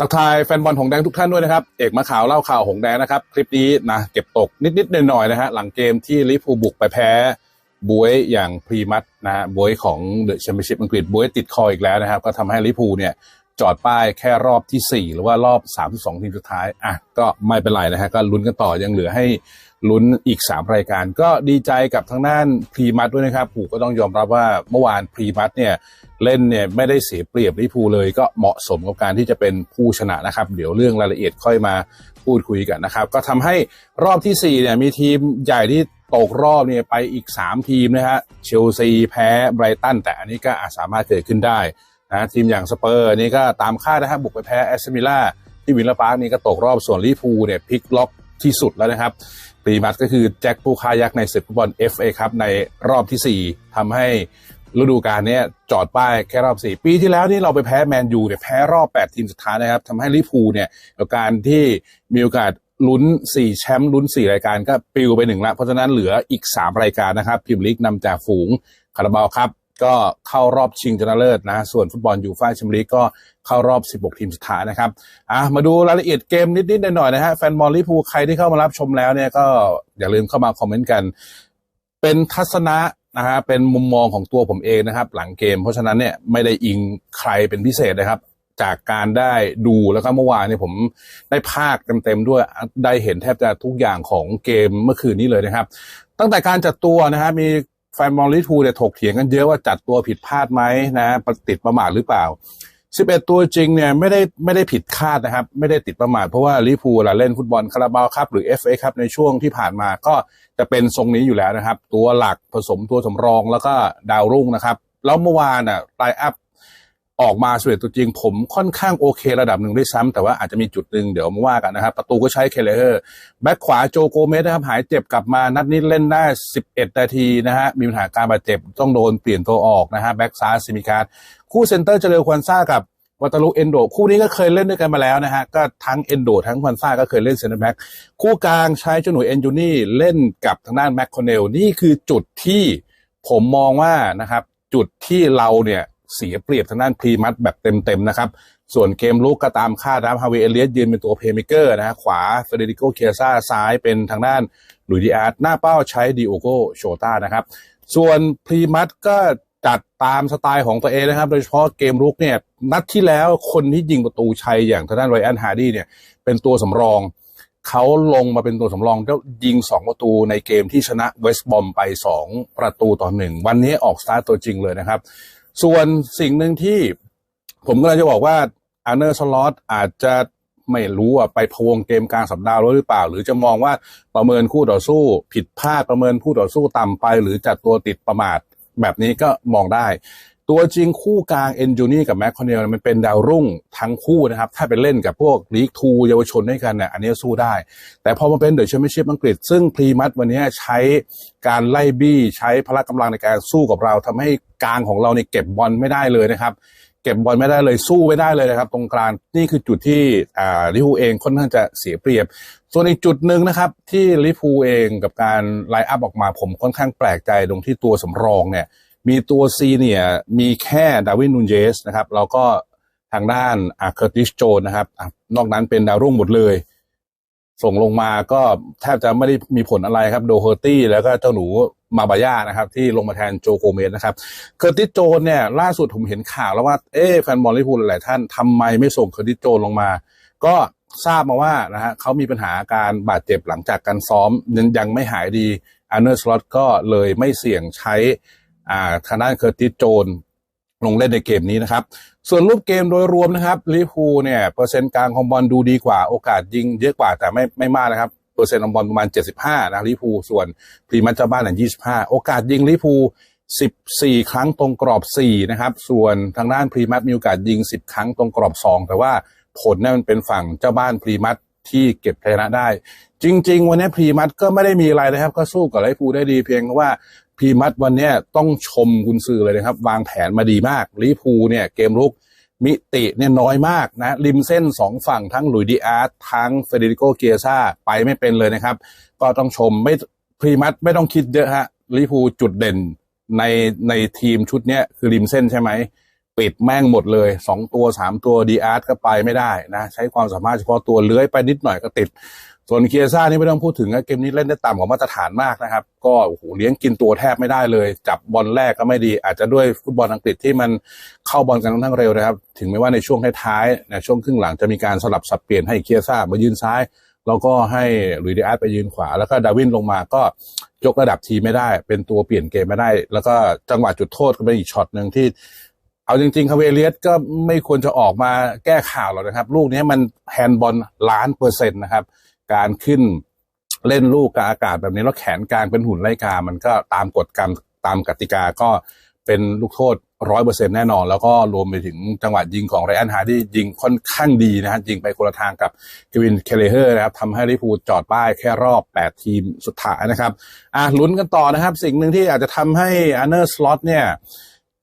ทักทายแฟนบอลหงแดงทุกท่านด้วยนะครับ เอกมาข่าวเล่าข่าวหงแดงนะครับ คลิปนี้นะเก็บตกนิดๆหน่อยๆนะฮะหลังเกมที่ลิฟูบุกไปแพ้บวยอย่างพรีมัตนะฮะบวยของเดอะแชมเปี้ยนชิพอังกฤษบวยติดคออีกแล้วนะครับ ก็ทำให้ลิฟูเนี่ย จอดป้ายแค่รอบทีสี่ 4 หรือว่ารอบ 32 ทีมสุดท้าย อะ ก็ไม่เป็นไรนะฮะ ก็ลุ้นกันต่อยังเหลือให้ลุ้นอีก 3 รายการ ก็ดีใจกับทางด้านพรีมัตด้วยนะครับผูก็ต้องยอมรับว่าเมื่อวานพรีมัตเนี่ยเล่นเนี่ยไม่ได้เสียเปรียบลิพูเลย ก็เหมาะสมกับการที่จะเป็นผู้ชนะนะครับ เดี๋ยวเรื่องรายละเอียดค่อยมาพูดคุยกันนะครับ ก็ทำให้รอบที่4เนี่ยมีทีมใหญ่ที่ตกรอบเนี่ยไปอีก 3 ทีมนะฮะเชลซีแพ้ไบรตันแต่อันนี้ก็อาจสามารถเกิดขึ้นได้ นะทีมอย่างสเปอร์นี่ก็ตามคาดนะฮะบบุกไปแพ้แอสตันวิลล่าที่วิลล่าพาร์คนี่ก็ตกรอบส่วนลิเวอร์พูเนี่ยพลิกล็อกที่สุดแล้วนะครับปรีมัตก็คือแจ็คผู้ค้ายักษ์ในศึกฟุตบอล FA ครับในรอบทีสี่4ทำให้ฤดูกาลเนี้ยจอดป้ายแค่รอบ 4 ปีที่แล้วนี่เราไปแพ้แมนยูเนี่ยแพ้รอบ 8 ทีมสุดท้ายนะครับทำให้ลิเวอร์พูเนี่ยกับการที่มีโอกาสลุ้น 4 แชมป์ลุ้น 4 รายการก็ปิวไปหนึ่งละเพราะฉะนั้นเหลืออีก 3 รายการนะครับพิมลิกนำจากฝูงคาราบาวครับ ก็เข้ารอบชิงชนะเลิศนะ ส่วนฟุตบอลยูฟ่าแชมเปี้ยนลีกก็เข้ารอบ 16 ทีมสุดท้ายนะครับอะมาดูรายละเอียดเกมนิดๆหน่อยๆนะฮะแฟนบอลลิพูใครที่เข้ามารับชมแล้วเนี่ยก็อย่าลืมเข้ามาคอมเมนต์กัน เป็นทัศนะนะฮะเป็นมุมมองของตัวผมเองนะครับ หลังเกม เพราะฉะนั้นเนี่ยไม่ได้อิงใครเป็นพิเศษนะครับจากการได้ดูแล้วก็เมื่อวานเนี่ยผมได้ภาคเต็มๆด้วยได้เห็นแทบจะทุกอย่างของเกมเมื่อคืนนี้เลยนะครับ ตั้งแต่การจัดตัวนะฮะมี แฟนบอลลิทูเนี่ยถกเถียงกันเยอะว่าจัดตัวผิดพลาดไหมนะติดประมาทหรือเปล่า 11 ตัวจริงเนี่ยไม่ได้ไม่ได้ผิดคาดนะครับ ไม่ได้ติดประมาทเพราะว่าลิเวอร์พูลเลาเล่นฟุตบอลคาราบาวครับหรือ FA ครับในช่วงที่ผ่านมาก็จะเป็นทรงนี้อยู่แล้วนะครับ ตัวหลักผสมตัวสำรองแล้วก็ดาวรุ่งนะครับ แล้วเมื่อวานอะไลอัพ ออกมาสเวตตัวจริง ผมค่อนข้างโอเคระดับหนึ่งด้วยซ้ำแต่ว่าอาจจะมีจุดหนึ่งเดี๋ยวมาว่ากันนะครับ ประตูก็ใช้เคเลเฮอร์แบ็คขวาโจโกเมสนะครับ หายเจ็บกลับมานัดนี้เล่นได้ 11 นาทีนะฮะ มีปัญหาการบาดเจ็บต้องโดนเปลี่ยนตัวออกนะฮะแบ็คซ้ายซิมิคาร์คู่เซนเตอร์เจเรลควันซ่ากับวัตลุเอนโด คู่นี้ก็เคยเล่นด้วยกันมาแล้วนะฮะ ก็ทั้งเอนโด ทั้งควันซ่าก็เคยเล่นเซนเตอร์แบ็กคู่กลางใช้เจ้าหนุ่ยเอนจูนี่เล่นกับทางด้านแม็กคอนเนลนี่คือจุดที่ผมมองว่านะครับจุดที่เราเนี่ย เสียเปรียบทางด้านพรีมัตแบบเต็มๆนะครับ ส่วนเกมลุกก็ตามคาดนะครับฮาวิเอเลียสยืนเป็นตัวเพย์เมเกอร์นะฮะขวาเฟเดริโกเคียซ่าซ้ายเป็นทางด้านลุยดิอาร์ตหน้าเป้าใช้ดิโอโกโชตานะครับ ส่วนพรีมัตก็จัดตามสไตล์ของตัวเองนะครับ โดยเฉพาะเกมรุกเนี่ยนัดที่แล้วคนที่ยิงประตูชัยอย่างทางด้านไรอันฮาร์ดี้เนี่ยเป็นตัวสำรองเขาลงมาเป็นตัวสำรองแล้วยิง 2 ประตูในเกมที่ชนะเวสต์บอมไป 2 ประตูต่อหนึ่งวันนี้ออกสตาร์ตัวจริงเลยนะครับ ส่วนสิ่งหนึ่งที่ผมก็เลยจะบอกว่าอันเนอร์สล็อตอาจจะไม่รู้ว่าไปพวงเกมกลางสัปดาห์หรือเปล่า หรือจะมองว่าประเมินคู่ต่อสู้ ผิดพลาดประเมินคู่ต่อสู้ต่ำไป หรือจัดตัวติดประมาทแบบนี้ก็มองได้ ตัวจริงคู่กลางเอนจูนี่กับแมคคอนเนลมันเป็นดาวรุ่งทั้งคู่นะครับ ถ้าไปเล่นกับพวกลีกทูเยาวชนด้วยกันเนี่ยอันนี้สู้ได้ แต่พอมาเป็นเดอะแชมเปี้ยนชิพอังกฤษ ซึ่งพรีมัตวันนี้ใช้การไล่บี้ใช้พละกำลังในการสู้กับเราทำให้กลางของเราเนี่ยเก็บบอลไม่ได้เลยนะครับ เก็บบอลไม่ได้เลยสู้ไม่ได้เลยนะครับ ตรงกลางนี่คือจุดที่อ่าลิเวอร์พูเองค่อนข้างจะเสียเปรียบ ส่วนอีกจุดหนึ่งนะครับ ที่ลิเวอร์พูเองกับการไลน์อัพออกมาผมค่อนข้างแปลกใจตรงที่ตัวสำรองเนี่ย มีตัวซีเนี่ยมีแค่ดาวินนูนเยสนะครับแล้วก็ทางด้านอาเคอร์ติสโจนนะครับนอกนั้นเป็นดาวรุ่งหมดเลย ส่งลงมาก็แทบจะไม่ได้มีผลอะไรครับโดเฮอร์ตี้แล้วก็เจ้าหนูมาบาย่านะครับ ที่ลงมาแทนโจโกเมสนะครับเคอร์ติสโจนเนี่ยล่าสุดผมเห็นข่าวแล้วว่าเอ๊แฟนบอลลิพูลหลายท่านทำไมไม่ส่งเคอร์ติสโจนลงมา ก็ทราบมาว่านะฮะเขามีปัญหาการบาดเจ็บหลังจากการซ้อมยังยังไม่หายดีอันเนอร์สล็อตก็เลยไม่เสี่ยงใช้ อ่าทางด้านเคอร์ติสโจนลงเล่นในเกมนี้นะครับ ส่วนรูปเกมโดยรวมนะครับลิเวอร์พูเนี่ยเปอร์เซ็นต์กลางของบอลดูดีกว่าโอกาสยิงเยอะกว่าแต่ไม่ไม่มากนะครับเปอร์เซ็นต์ของบอลประมาณ 75 นะลิเวอร์พูส่วนพรีมัตเจ้าบ้านเนี่ย25 โอกาสยิงลิเวอร์พู14 ครั้งตรงกรอบ 4 นะครับ ส่วนทางด้านพรีมัตมีโอกาสยิง 10 ครั้งตรงกรอบ 2 แต่ว่าผลเนี่ยมันเป็นฝั่งเจ้าบ้านพรีมัต ที่เก็บชัยชนะได้ จริง ๆ วันนี้พรีมัตก็ไม่ได้มีอะไรนะครับ ก็สู้กับลิพูได้ดีเพียงว่าพีมัดวันนี้ต้องชมกุนซือเลยนะครับ วางแผนมาดีมากลิพูเนี่ยเกมรุกมิติเนี่ยน้อยมากนะ ริมเส้นสองฝั่งทั้งหลุยดิอาร์ตทั้งเฟเดริโกเกียซ่าไปไม่เป็นเลยนะครับ ก็ต้องชมไม่พรีมัดไม่ต้องคิดเยอะฮะลิพูจุดเด่นในในทีมชุดเนี้ยคือริมเส้นใช่ไหม ปิดแม่งหมดเลยสองตัวสามตัวดีอาร์ตก็ไปไม่ได้นะใช้ความสามารถเฉพาะตัวเลื้อยไปนิดหน่อยก็ติด ส่วนเคียซ่านี่ไม่ต้องพูดถึงนะเกมนี้เล่นได้ต่ำกว่ามาตรฐานมากนะครับ ก็โอ้โหเลี้ยงกินตัวแทบไม่ได้เลย จับบอลแรกก็ไม่ดี อาจจะด้วยฟุตบอลอังกฤษที่มันเข้าบอลกันค่อนข้างเร็วนะครับ ถึงแม้ว่าในช่วงท้ายๆในช่วงครึ่งหลังจะมีการสลับสับเปลี่ยนให้เคียซ่ามายืนซ้ายแล้วก็ให้ลุยดีอาร์ตไปยืนขวา แล้วก็ดาวินลงมาก็ยกระดับทีไม่ได้ เป็นตัวเปลี่ยนเกมไม่ได้ แล้วก็จังหวะจุดโทษก็เป็นอีกช็อตหนึ่งที่ เอาจริงๆคาเวเลียสก็ไม่ควรจะออกมาแก้ข่าวหรอกนะครับ ลูกนี้มันแฮนด์บอลล้านเปอร์เซ็นต์นะครับ การขึ้นเล่นลูกกลางอากาศแบบนี้แล้วแขนกลางเป็นหุ่นไล่กา มันก็ตามกฎกรรมตามกติกาก็เป็นลูกโทษร้อยเปอร์เซ็นแน่นอน แล้วก็รวมไปถึงจังหวะยิงของไรอันฮาร์ดี้ยิงค่อนข้างดีนะฮะยิงไปคนละทางกับเควินเคเลเฮอร์นะครับทำให้ลิเวอร์พูจอดป้ายแค่รอบ 8 ทีมสุดท้ายนะครับอะลุ้นกันต่อนะครับ สิ่งหนึ่งที่อาจจะทำให้อันเนอร์สล็อตเนี่ย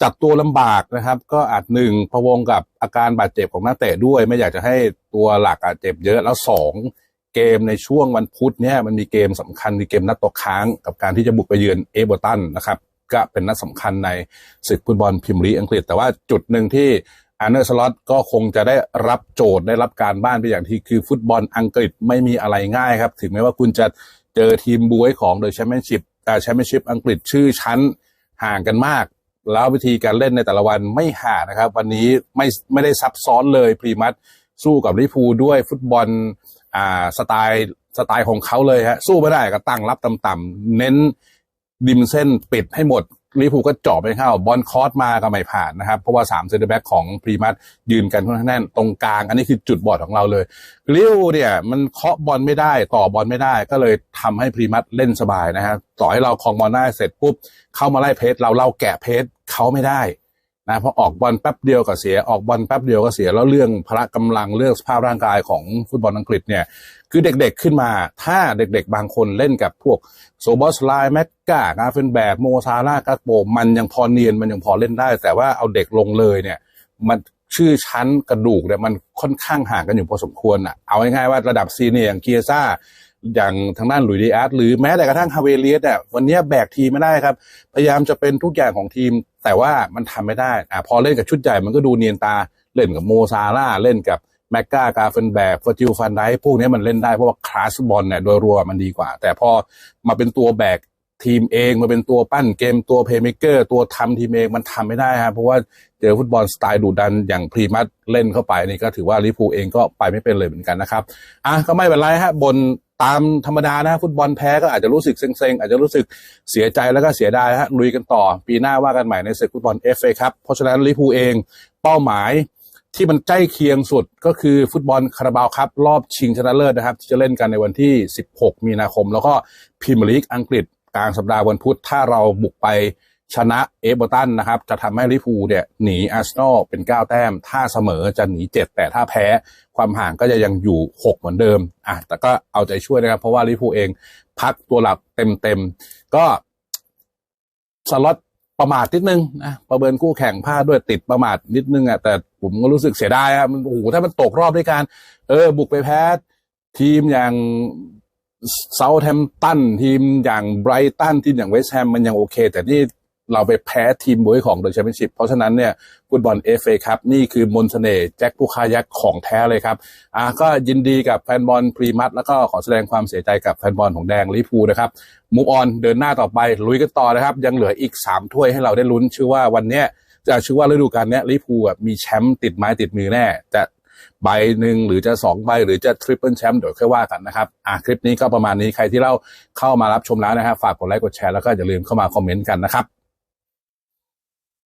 จับตัวลำบากนะครับ ก็อาจหนึ่งพะวงกับอาการบาดเจ็บของนักเตะด้วย ไม่อยากจะให้ตัวหลักอาจเจ็บเยอะแล้วสองเกมในช่วงวันพุธเนี่ยมันมีเกมสำคัญมีเกมนัดตกค้างกับการที่จะบุกไปเยือนเอเบอร์ตันนะครับ ก็เป็นนัดสำคัญในศึกฟุตบอลพรีเมียร์ลีอังกฤษ แต่ว่าจุดหนึ่งที่อาร์เนอร์สล็อตก็คงจะได้รับโจทย์ได้รับการบ้านไปอย่างที่คือฟุตบอลอังกฤษไม่มีอะไรง่ายครับ ถึงแม้ว่าคุณจะเจอทีมบวยของเดอะแชมเปี้ยนชิพอ่แชมเปี้ยนชิพอังกฤษชื่อชั้นห่างกันมาก แล้ววิธีการเล่นในแต่ละวันไม่ห่านะครับ วันนี้ไม่ไม่ได้ซับซ้อนเลยพรีมัตสู้กับลิพูด้วยฟุตบอลอ่าสไตล์สไตล์ของเขาเลยฮะสู้ไม่ได้ก็ตั้งรับต่ำๆเน้นดิมเส้นปิดให้หมดลิพูก็เจาะไปเข้าบอลคอสมาก็ไม่ผ่านนะครับ เพราะว่า3เซนเตอร์แบ็กของพรีมัตยืนกันค่อนข้างแน่นตรงกลาง อันนี้คือจุดบอดของเราเลยลิวเนี่ย มันเคาะบอลไม่ได้ต่อบอลไม่ได้ ก็เลยทำให้พรีมัตเล่นสบายนะครับต่อให้เราคลองบอลได้เสร็จปุ๊บเข้ามาไล่เพจเราเราแกะเพจ เขาไม่ได้นะเพราะออกบอลแป๊บเดียวก็เสียออกบอลแป๊บเดียวก็เสียแล้วเรื่องพละกำลังเรื่องสภาพร่างกายของฟุตบอลอังกฤษเนี่ยคือเด็กๆขึ้นมา ถ้าเด็กๆบางคนเล่นกับพวกโซบอสไลแมกกากาเฟนแบกโมซาร่ากาโปมันยังพอเนียนมันยังพอเล่นได้ แต่ว่าเอาเด็กลงเลยเนี่ย มันชื่อชั้นกระดูกเนี่ยมันค่อนข้างห่างกันอยู่พอสมควรอะเอาง่ายๆว่าระดับซีเนียร์อย่างเกียซ่า อย่างทางด้านหลุยดีอาร์ตหรือแม้แต่กระทั่งฮาเวเลียสเนี่ยวันนี้แบกทีมไม่ได้ครับ พยายามจะเป็นทุกอย่างของทีม แต่ว่ามันทำไม่ได้อ่าพอเล่นกับชุดใหญ่มันก็ดูเนียนตาเล่นกับโมซาร่าเล่นกับแมกกากาเฟนแบกฟอร์จิลฟันไดพวกนี้มันเล่นได้เพราะว่าคลาสบอลเนี่ยโดยรวมมันดีกว่า แต่พอมาเป็นตัวแบก ทีมเองมาเป็นตัวปั้นเกมตัวเพย์เมเกอร์ตัวทำทีมเองมันทำไม่ได้ครับเพราะว่าเจอฟุตบอลสไตล์ดุดันอย่างพรีมัตเล่นเข้าไปนี่ก็ถือว่าลิเวอร์พูเองก็ไปไม่เป็นเลยเหมือนกันนะครับอะก็ไม่เป็นไรฮะบนตามธรรมดานะฟุตบอลแพ้ก็อาจจะรู้สึกเซ็งๆ อาจจะรู้สึกเสียใจแล้วก็เสียดายฮะลุยกันต่อ ปีหน้าว่ากันใหม่ในศึกฟุตบอลเอฟเอครับเพราะฉะนั้นลิเวอร์พูเองเป้าหมายที่มันใกล้เคียงสุดก็คือฟุตบอลคาราบาวครับ รอบชิงชนะเลิศนะครับ ที่จะเล่นกันในวันที่ 16 มีนาคม แล้วก็พรีเมียร์ลีกอังกฤษ กลางสัปดาห์วันพุธ ถ้าเราบุกไปชนะเอเบอร์ตันนะครับ จะทำให้ลิเวอร์พูเนี่ยหนีอาร์เซนอลเป็น 9 แต้ม ถ้าเสมอจะหนี 7 แต่ถ้าแพ้ความห่างก็จะยังอยู่ 6 เหมือนเดิมอะแต่ก็เอาใจช่วยนะครับ เพราะว่าลิเวอร์พูเองพักตัวหลักเต็มๆ ก็สล็อตประมาทนิดนึงนะประเมินคู่แข่งพลาดด้วยติดประมาทนิดนึงอะแต่ผมก็รู้สึกเสียดายอะมันโอ้โหถ้ามันตกรอบด้วยการ เออ บุกไปแพ้ทีมอย่าง เซาแ h มตันทีมอย่างไบรตันทีมอย่างเวสต์แฮมมันยังโอเค แต่นี่เราไปแพ้ทีมบวยของเดอะแชมเปี้ยนชิพเพราะฉะนั้นเนี่ยฟุตบอลเอฟเอครับนี่คือมนเสน่ห์แจ็คผู้คายักของแท้เลยครับอะก็ยินดีกับแฟนบอลพรีมัตแล้วก็ขอแสดงความเสียใจกับแฟนบอลของแดงลิพูนะครับมูฟออนเดินหน้าต่อไปลุยกันต่อนะครับ ยังเหลืออีก 3 ถ้วยให้เราได้ลุ้นชื่อว่าวันเนี้ยจะชื่อว่าฤดูกาลเนี้ยลิพูมีแชมป์ติดไม้ติดมือแน่ จะ ใบหนึ่งหรือจะ2ใบหรือจะทริปเปิลแชมป์เดี๋ยวค่อยว่ากันนะครับอะคลิปนี้ก็ประมาณนี้ใครที่เราเข้ามารับชมแล้วนะครับฝากกดไลค์กดแชร์แล้วก็อย่าลืมเข้ามาคอมเมนต์กันนะครับ